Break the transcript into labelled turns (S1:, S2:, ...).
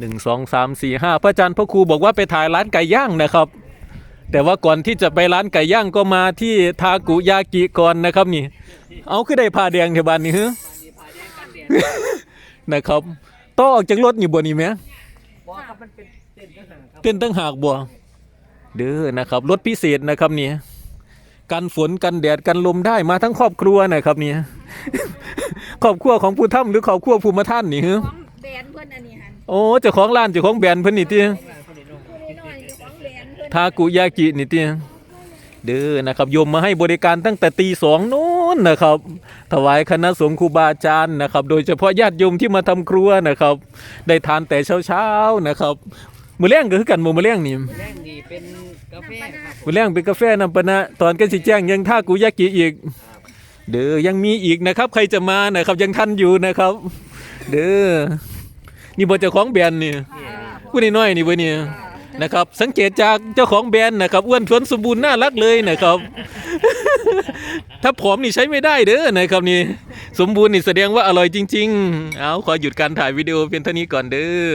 S1: หนึ่งสองสามสี่ห้าพระอาจารย์พระครูบอกว่าไปถ่ายร้านไก่ย่างนะครับ แต่ว่าก่อนที่จะไปร้านไก่ย่างก็มาที่ทากุยากิก่อนนะครับนี่ เอาคือได้ผ้าแดงเทบานนี่ฮะนะครับต่อออกจากรถอยู่บนนี้ไหม
S2: บอกครับมันเป็นเต้นทหารครับ
S1: เต้นตั้งหากบัวเด้อนะครับรถพิเศษนะครับนี่กันฝนกันแดดกันลมได้มาทั้งครอบครัวนะครับนี่ครอบครัวของผู้ถ้ำหรือครอบครัวภูมิท่านนี่ฮะ
S3: ของแบรนด์เพิ่นอันนี้หัน
S1: โอ้เจ้าของร้านเจ้าของแบรนด์เพิ่นนี่ติ
S3: ผู้น้อยๆของแบรนด์เพิ่น
S1: ทากุยากินี่ติเด้อนะครับโยมมาให้บริการตั้งแต่ตีสองนู้นนะครับ ถวายคณะสงฆ์ครูบาอาจารย์นะครับ โดยเฉพาะญาติโยมที่มาทำครัวนะครับ ได้ทานแต่เช้าๆนะครับมื้อแรงก็คือกันบ่มื้อแรงนี่
S2: แรงดีเป็นกาแฟครับ
S1: มื้อแรงเป็นกาแฟน้ำปะนะตอนกันสิแจ้งยังทากุยากิอีก เด้อยังมีอีกนะครับ ใครจะมานะครับยังทันอยู่นะครับ เด้อ นี่บ่เจ้าของแบรนด์นี่ผู้น้อยๆนี่เบ่เนี่ยนะครับ สังเกตจากเจ้าของแบรนด์นะครับอ้วนท้วนสมบูรณ์น่ารักเลยนะครับ ถ้าผอมนี่ใช้ไม่ได้เด้อนะครับนี่ สมบูรณ์นี่แสดงว่าอร่อยจริง ๆ เอาขอหยุดการถ่ายวิดีโอเพียงเท่านี้ก่อนเด้อ